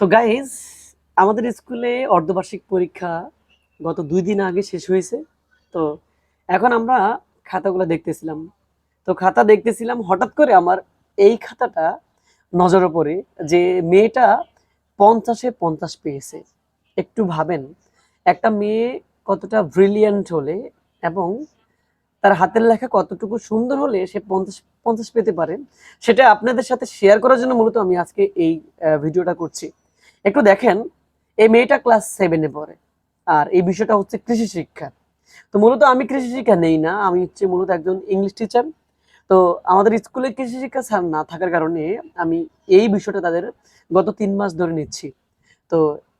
তো গাইজ আমাদের স্কুলে অর্ধবার্ষিক পরীক্ষা গত দুই দিন আগে শেষ হয়েছে। তো এখন আমরা খাতাগুলো দেখতেছিলাম। তো খাতা দেখতেছিলাম, হঠাৎ করে আমার এই খাতাটা নজরে পড়ে যে মেয়েটা পঞ্চাশে পঞ্চাশ পেয়েছে। একটু ভাবেন, একটা মেয়ে কতটা ব্রিলিয়ান্ট হলে এবং তার হাতের লেখা কতটুকু সুন্দর হলে সে পঞ্চাশ পঞ্চাশ পেতে পারে, সেটা আপনাদের সাথে শেয়ার করার জন্য মূলত আমি আজকে এই ভিডিওটা করছি। একটু দেখেন, এই মেয়েটা ক্লাস সেভেনে পড়ে। আর এই বিষয়টা হচ্ছে কৃষি শিক্ষা। তো মূলত আমি কৃষি শিক্ষা নেই না, আমি হচ্ছে মূলত একজন ইংলিশ টিচার তো আমাদের স্কুলে কৃষি শিক্ষা স্যার না থাকার কারণে আমি এই বিষয়টা তাদের গত তিন মাস ধরে নিচ্ছি। তো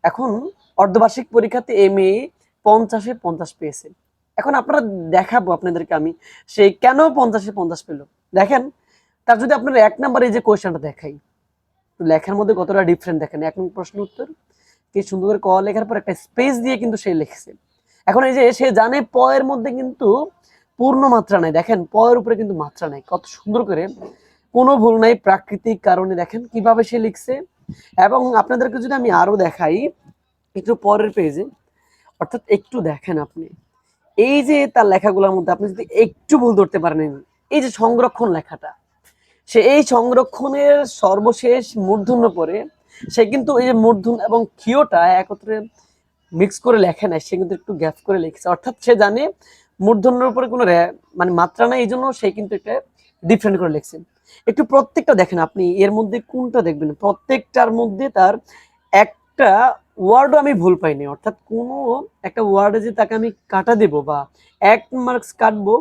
এখন অর্ধবার্ষিক পরীক্ষাতে এই মেয়ে পঞ্চাশে পঞ্চাশ পেয়েছে। এখন আপনারা দেখাবো আপনাদেরকে আমি সেই কেন পঞ্চাশে পঞ্চাশ পেল। দেখেন, তার যদি আপনারা এক নাম্বার এই যে কোয়েশ্চেনটা দেখাই তো লেখার মধ্যে কতটা ডিফারেন্ট দেখেন? এক নম্বর প্রশ্ন উত্তর, কি সুন্দর করে ক লেখার পর একটা স্পেস দিয়ে কিন্তু সে লিখছে। এখন এই যে সে জানে প এর মধ্যে কিন্তু পূর্ণ মাত্রা নাই। দেখেন, প এর উপরে কিন্তু মাত্রা নাই। কত সুন্দর করে কোনো ভুল নাই, প্রাকৃতিক কারণে দেখেন কীভাবে সে লিখছে। এবং আপনাদেরকে যদি আমি আরও দেখাই, একটু পরের পেজে অর্থাৎ একটু দেখেন আপনি। এই যে তার লেখাগুলোর মধ্যে আপনি যদি একটু ভুল ধরতে পারেন, এই যে সংরক্ষণ লেখাটা সে এই সংরক্ষণের সর্বশেষ মূর্ধন্য পরে সে কিন্তু এই যে মূর্ধন এবং ক্ষীয়টা একত্রে মিক্স করে লেখে নাই, সে কিন্তু একটু গ্যাপ করে লিখছে। অর্থাৎ সে জানে মূর্ধন্যের উপরে কোনো মানে মাত্রা নাই এই জন্য সে কিন্তু এটা ডিফারেন্ট করে লিখছে। একটু প্রত্যেকটা দেখেন আপনি, এর মধ্যে কোনটা দেখবেন? প্রত্যেকটার মধ্যে তার একটা ওয়ার্ডও আমি ভুল পাইনি, অর্থাৎ কোনো একটা ওয়ার্ডে যে তাকে আমি কাটা দেব বা এক মার্কস কাটবো,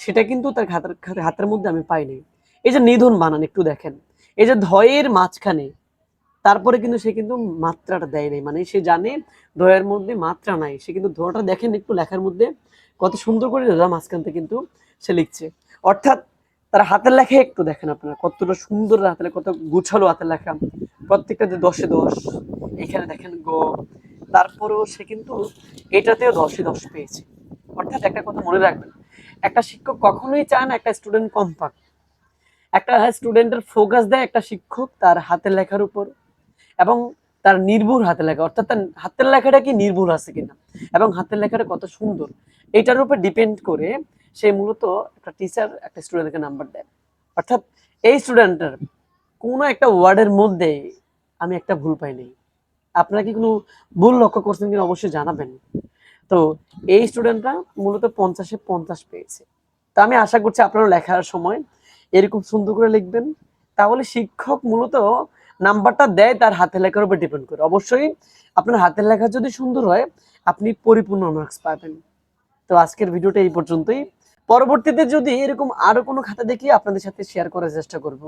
সেটা কিন্তু তার হাতের হাতের মধ্যে আমি পাইনি। এই যে নিধন বানান, একটু দেখেন। এই যে ধয়ের মাঝখানে, তারপরে কিন্তু সে কিন্তু মাত্রাটা দেয় নাই। মানে সে জানে ধয়ের মধ্যে মাত্রা নাই। সে কিন্তু ধোয়াটা দেখেন একটু লেখার মধ্যে, কত সুন্দর করে ধোয়া মাঝখান থেকে কিন্তু সে লিখছে। অর্থাৎ তার হাতের লেখা একটু দেখেন আপনারা, কতটা সুন্দর হাতের কত গুছালো হাতের লেখা। প্রত্যেকটা যে দশে দশ, এখানে দেখেন গ। তারপরেও সে কিন্তু এটাতেও দশে দশ পেয়েছে। অর্থাৎ একটা কথা মনে রাখবেন, একটা শিক্ষক কখনোই চায় না একটা স্টুডেন্ট কম পাক একটা স্টুডেন্টের ফোকাস দেয় একটা শিক্ষক তার হাতের লেখার উপর এবং তার নির্ভুল হাতের লেখা, অর্থাৎ তার হাতের লেখাটা কি নির্ভুল আছে কিনা এবং হাতের লেখাটা কত সুন্দর, এটার উপর ডিপেন্ড করে সে মূলত একটা টিচার একটা স্টুডেন্টকে নাম্বার দেয়। অর্থাৎ এই স্টুডেন্টের কোনো একটা ওয়ার্ডের মধ্যে আমি একটা ভুল পাইনি। আপনারা কি কোনো ভুল লক্ষ্য করছেন কিনা অবশ্যই জানাবেন। তো এই স্টুডেন্টরা মূলত পঞ্চাশে পঞ্চাশ পেয়েছে। তো আমি আশা করছি আপনারা লেখার সময় এরকম সুন্দর করে লিখবেন, তাহলে শিক্ষক মূলত নাম্বারটা দেয় তার হাতের লেখার উপর ডিপেন্ড করে। অবশ্যই আপনার হাতের লেখা যদি সুন্দর হয়, আপনি পরিপূর্ণ মার্কস পাবেন। তো আজকের ভিডিওটা এই পর্যন্তই। পরবর্তীতে যদি এরকম আরও কোনো খাতা দেখি আপনাদের সাথে শেয়ার করার চেষ্টা করব।